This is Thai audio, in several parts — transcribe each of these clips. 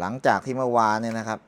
หลังจากที่เมื่อวานเนี่ยนะครับ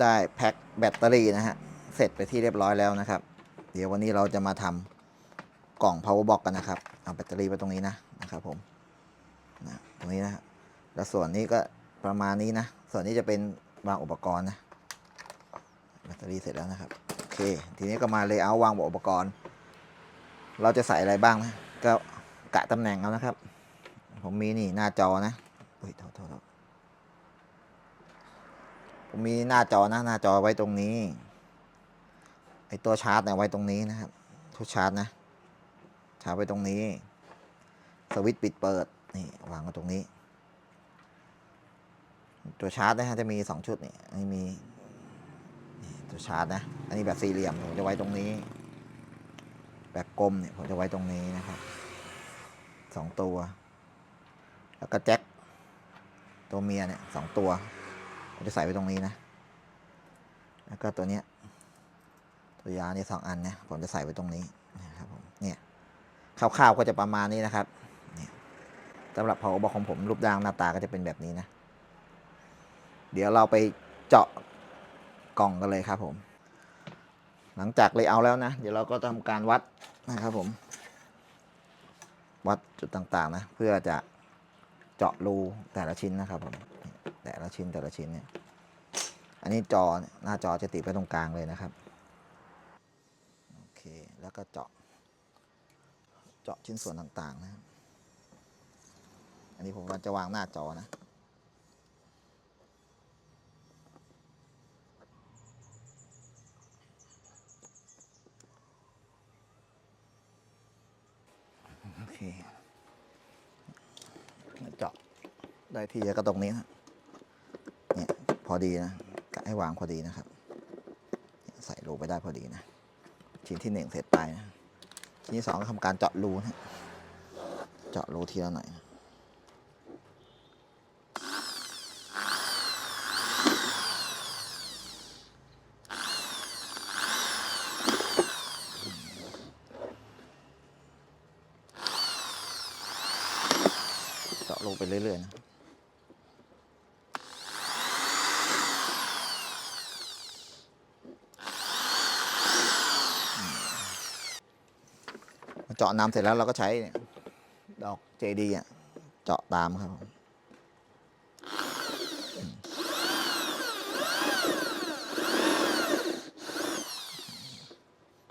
ได้แพ็คแบตเตอรี่นะฮะ เสร็จไปที่เรียบร้อยแล้วนะครับ เดี๋ยววันนี้เราจะมาทำกล่อง power box กันนะครับ เอาแบตเตอรี่ไปตรงนี้นะนะครับผมนะตรงนี้นะแล้วส่วนนี้ก็ประมาณนี้นะ ส่วนนี้จะเป็นวางอุปกรณ์นะแบตเตอรี่เสร็จแล้วนะครับ โอเค ทีนี้ก็มาเลยเอาวางอุปกรณ์ เราจะใส่อะไรบ้างนะ ก็กะตำแหน่งเอานะครับ ผมมีนี่หน้าจอนะ อุ้ยโทษโทษ ผมมีหน้าจอนะหน้าจอไว้ตรงนี้ ไอตัวชาร์จเนี่ยไว้ตรงนี้นะครับทุกชาร์จนะชาร์จไว้ตรงนี้ สวิตช์ปิดเปิดนี่วางไว้ตรงนี้ ตัวชาร์จนะฮะจะมีสองชุดนี่อันนี้มีตัวชาร์จนะ อันนี้แบบสี่เหลี่ยมผมจะไว้ตรงนี้ แบบกลมเนี่ยผมจะไว้ตรงนี้นะครับสองตัว แล้วก็แจ็คตัวเมียเนี่ยสองตัว จะใส่ไว้ตรงนี้นะ แล้วก็ตัวเนี้ย ตัวยาเนี่ยสองอันนะผมจะใส่ไว้ตรงนี้นะครับผม เนี่ยคร่าวๆก็จะประมาณนี้นะครับเนี่ยสำหรับเผาบอกของผมรูปร่างหน้าตาก็จะเป็นแบบนี้นะ เดี๋ยวเราไปเจาะกล่องกันเลยครับผม หลังจากเลยเอาแล้วนะ เดี๋ยวเราก็ทำการวัดนะครับผม วัดจุดต่างๆนะ เพื่อจะเจาะรูแต่ละชิ้นนะครับผม แต่ละชิ้นแต่ละชิ้นเนี่ย อันนี้จอหน้าจอจะติดไปตรงกลางเลยนะครับ โอเค แล้วก็เจาะ เจาะชิ้นส่วนต่างๆนะครับ อันนี้ผมก็จะวางหน้าจอนะโอเคเจาะได้ที่ก็ตรงนี้นะ พอดีนะกะให้วางพอดีนะครับ ใส่รูไปได้พอดีนะ ชิ้นที่หนึ่งเสร็จไปนะชิ้นที่สองก็ทำการเจาะรูนะเจาะรูทีละหน่อยนะเจาะรูไปเรื่อยๆนะ เจาะน้ำเสร็จแล้วเราก็ใช้ดอกเจดีอะเจาะตามครับ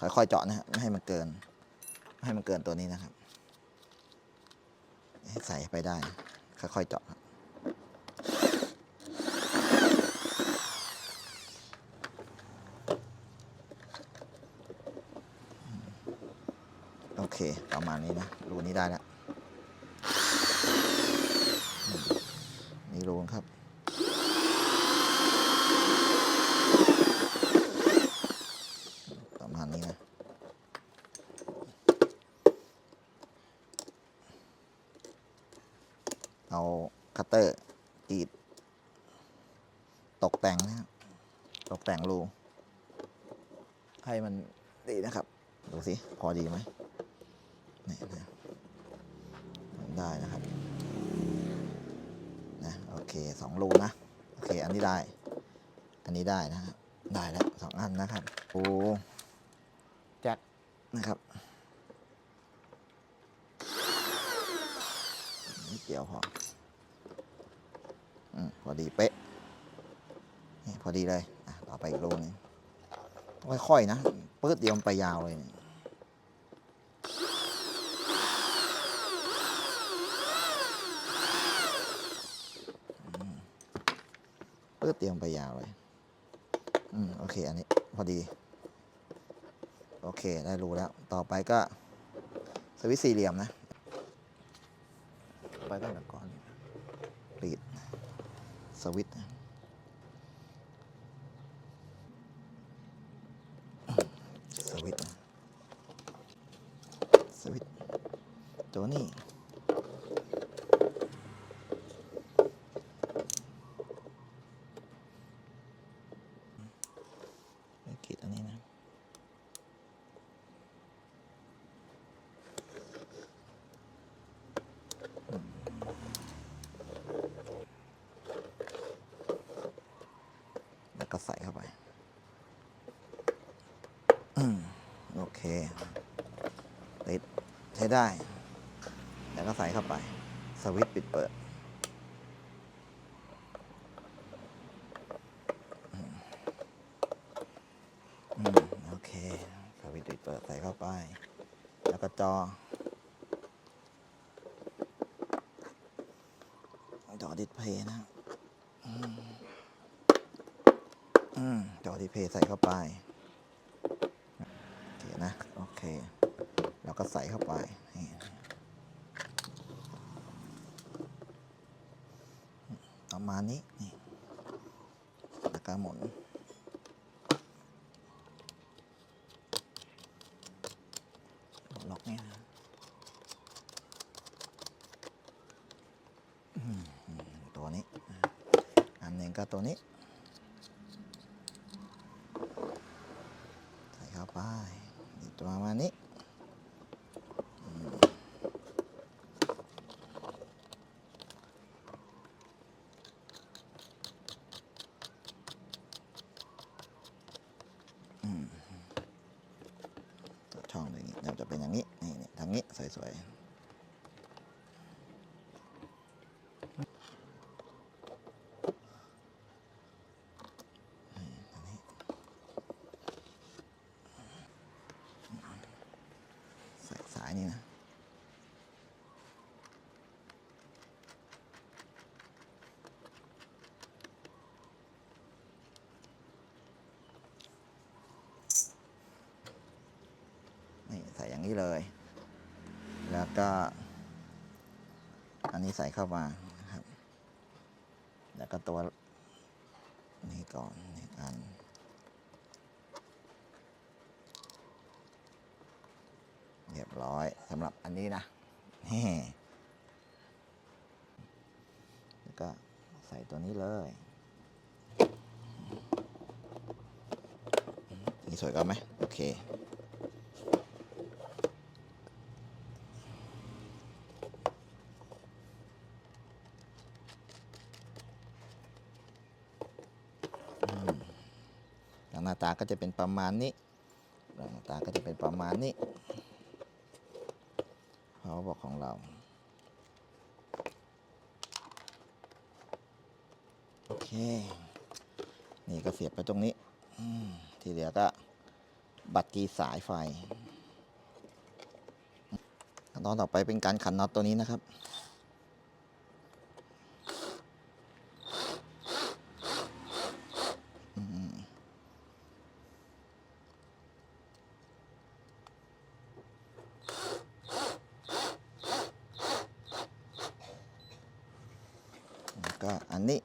ค่อยๆเจาะนะฮะไม่ให้มันเกินไม่ให้มันเกินตัวนี้นะครับ ให้ใส่ไปได้ ค่อยๆเจาะครับโอเค ประมาณนี้นะรูนี้ได้แล้วนี่รูครับ ประมาณนี้นะเอาคัตเตอร์กรีด ตกแต่งนะครับตกแต่งรูให้มันดีนะครับ ดูสิ พอดีไหม นี่นะได้นะครับนะโอเคสองรูนะโอเคอันนี้ได้ อันนี้ได้นะฮะได้แล้วสองอันนะครับโอ้แจ็คนะครับนิดเดียวพออืมพอดีเป๊ะนี่พอดีเลยอะต่อไปอีกรูนึงค่อยๆนะปื๊ดเดียวมันไปยาวเลยเนี่ย ปื๊ดเดียมไปยาวเลย อืม โอเค อันนี้ พอดี โอเค ได้รู้แล้ว ต่อไปก็ สวิตช์สี่เหลี่ยมนะ ไปตั้งแต่ก่อนปลีด สวิตช์นะสวิตช์นะสวิตช์ตัวนี้ ไม่กรีดอันนี้นะ แล้วก็ ใส่เข้าไป อืม โอเค ติด ใช้ได้ แล้วก็ใส่เข้าไป สวิตช์ปิดเปิด อืม โอเค สวิตช์ปิดเปิดใส่เข้าไป แล้วก็จอ จอดิสเพย์นะ อืมอืมจอดิสเพย์ ใส่เข้าไปโอเคนะโอเคแล้วก็ใส่เข้าไปนี่ประมาณนี้นี่แล้วก็หมุนล็อกนี่นะตัวนี้ อันหนึ่งก็ตัวนี้ ใส่เข้าไป นี้ ช่องอย่างนี้เดี๋ยวจะเป็นอย่างนี้ นี่นี่ทางนี้สวยๆ ใส่สาย นี่นะนี่ใส่อย่างนี้เลย แล้วก็ อันนี้ใส่เข้ามานะครับ แล้วก็ตัว นี้ก่อนนี่อัน เรียบร้อยสำหรับอันนี้นะแล้วก็ใส่ตัวนี้เลยนี่สวยกันไหมโอเคหน้าตาก็จะเป็นประมาณนี้หน้าตาก็จะเป็นประมาณนี้ เขาบอกของเราโอเค นี่ก็เสียบไปตรงนี้ ที่เหลือก็บัตรกีสายไฟขั้นตอนต่อไปเป็นการขันน็อตตัวนี้นะครับ ก็อันนี้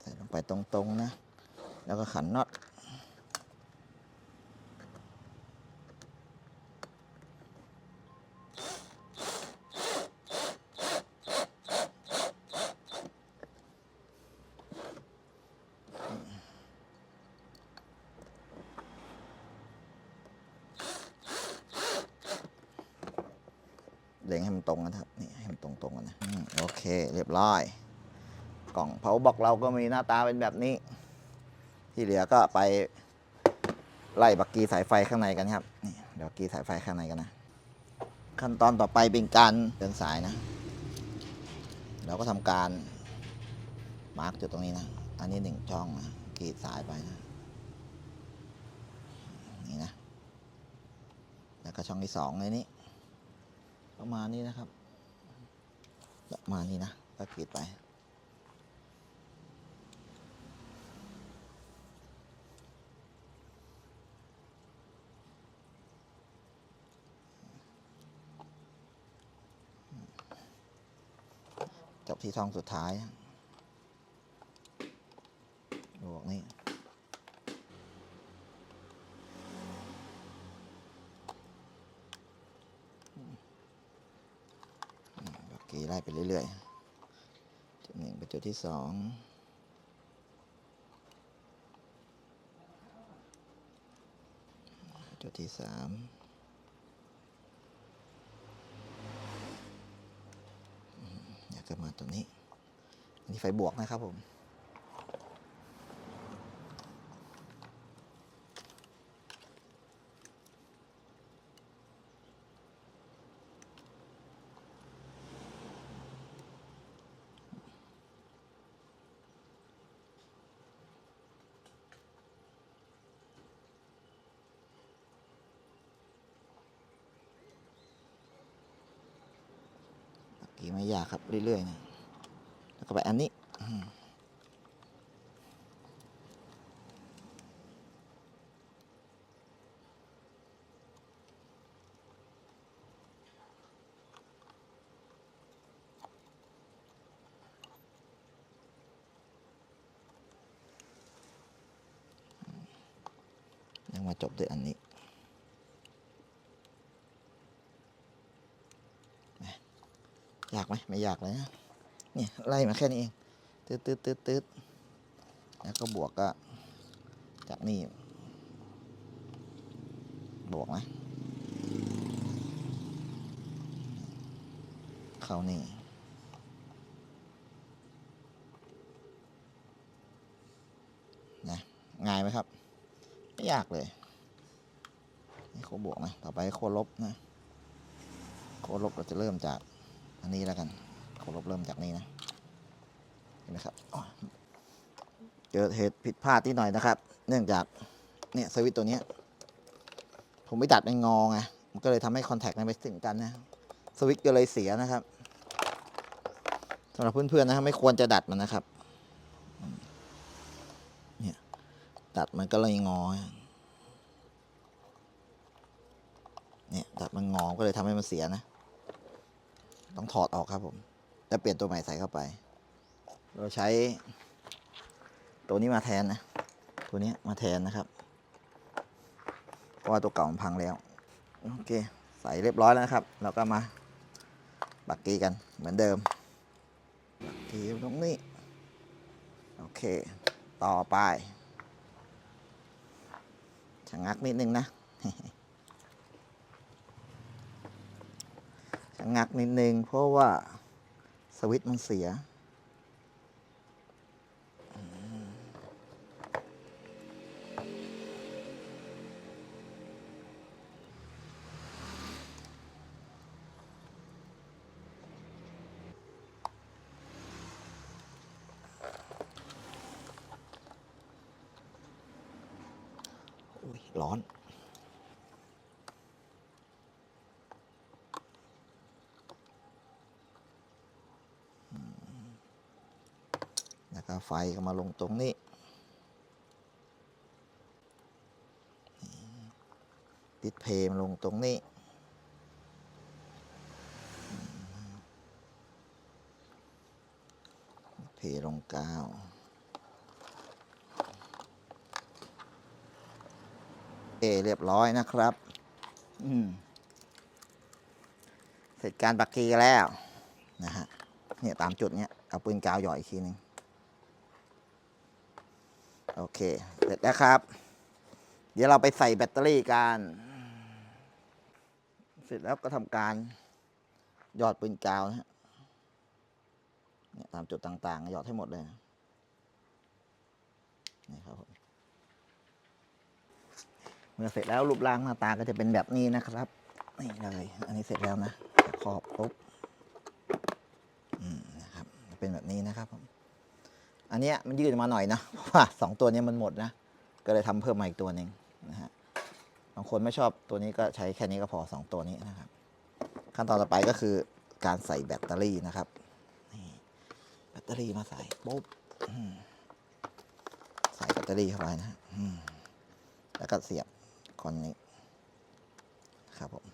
ใส่ลงไปตรงๆนะ แล้วก็ขันน็อต มันตรงนะครับนี่ให้มันตรงๆกันนะโอเค เรียบร้อย กล่องเผาบอกเราก็มีหน้าตาเป็นแบบนี้ ที่เหลือก็ไปไล่บักกีสายไฟข้างในกันครับนี่เดี๋ยวกีสายไฟข้างในกันนะ ขั้นตอนต่อไปเป็นการเดินสายนะเราก็ทำการมาร์กจุดตรงนี้นะ อันนี้หนึ่งช่องนะกีดสายไปนะนี่นะ แล้วก็ช่องที่สองในนี้ ประมาณนี้นะครับ ประมาณนี้นะก็กรีดไป จบที่ทองสุดท้ายบวกนี่บักกี้ ไปเรื่อยๆ จุดหนึ่งไปจุดที่สองจุดที่สามอยากจะมาตรงนี้นี่ไฟบวกนะครับผม ไม่ยากครับเรื่อยๆนะแล้วก็ไปอันนี้ยังมาจบด้วยอันนี้ ยาก ไมไม่ยากเลยนะเนี่ยไล่มาแค่นี้เองตืดตืดตืดตืดแล้วก็บวกก็จากนี่บวกนะเข้านี่นะง่ายไหมครับ ไม่ยากเลยนี่โคบวกนะ ต่อไปโคลบนะ โคลบเราจะเริ่มจาก อันนี้แล้วกันเคารพเริ่มจากนี้นะ เห็นไหมครับอ๋อเกิดเหตุผิดพลาดที่หน่อยนะครับ เนื่องจากเนี่ยสวิตตัวนี้ ผมไปดัดเป็นงอไง มันก็เลยทำให้คอนแทคมันไปถึงกันนะ สวิตก็เลยเสียนะครับสำหรับเพื่อนๆนะครับไม่ควรจะดัดมันนะครับ เนี่ยดัดมันก็เลยงอ เนี่ยดัดมันงอ ก็เลยทำให้มันเสียนะ ต้องถอดออกครับผม แล้วเปลี่ยนตัวใหม่ใส่เข้าไป เราใช้ ตัวนี้มาแทนนะ ตัวนี้มาแทนนะครับ เพราะว่าตัวเก่ามันพังแล้ว โอเค ใส่เรียบร้อยแล้วนะครับ เราก็มาบักกี้กันเหมือนเดิมบักกี้ตรงนี้ โอเค ต่อไปชะงักนิดนึงนะ ชะ งักนิดนึง เพราะว่าสวิตช์มันเสียอุ๊ยร้อน แล้ว ก็ไฟก็มาลงตรงนี้ ดิสเพย์มาลงตรงนี้ เพลงกาวเอเรียบร้อยนะครับ อืมเสร็จการบักกีแล้วนะฮะ เนี่ยตามจุดเนี้ย เอาปืนกาวหย่อยอีกทีหนึ่ง โอเค เสร็จแล้วครับ เดี๋ยวเราไปใส่แบตเตอรี่กัน เสร็จแล้วก็ทำการหยอดปืนกาวนะฮะเนี่ยตามจุดต่างๆ หยอดให้หมดเลยนะนี่ครับผมเมื่อเสร็จแล้วรูปร่างหน้าตาก็จะเป็นแบบนี้นะครับ นี่เลย อันนี้เสร็จแล้วนะขอบปุ๊บอืมนะครับ เป็นแบบนี้นะครับผม อันเนี้ยมันยืดมาหน่อยนะเพราะว่าสองตัวเนี้ยมันหมดนะ ก็เลยทำเพิ่มมาอีกตัวหนึ่งนะฮะบางคนไม่ชอบตัวนี้ก็ใช้แค่นี้ก็พอสองตัวนี้นะครับ ขั้นตอนต่อไปก็คือการใส่แบตเตอรี่นะครับนี่แบตเตอรี่มาใส่ปุ๊บอืมใส่แบตเตอรี่เข้าไปนะแล้วก็เสียบก่อนนี้ครับผม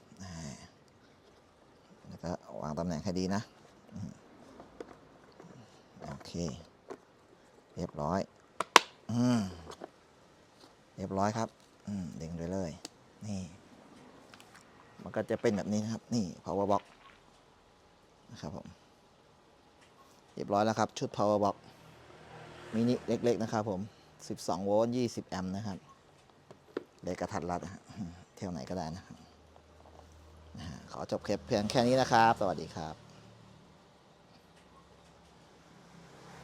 แล้วก็วางตำแหน่งให้ดีนะ โอเค เรียบร้อย อืม เรียบร้อยครับ อืม ดึงไปเลย นี่ มันก็จะเป็นแบบนี้นะครับ นี่ power box นะครับผม เรียบร้อยแล้วครับ ชุด power box มินิเล็ก ๆ นะครับผม 12 โวลต์ 20 แอมป์นะครับเล็กกระทัดรัดนะเที่ยวไหนก็ได้นะครับนะฮะขอจบคลิปเพียงแค่นี้นะครับ สวัสดีครับ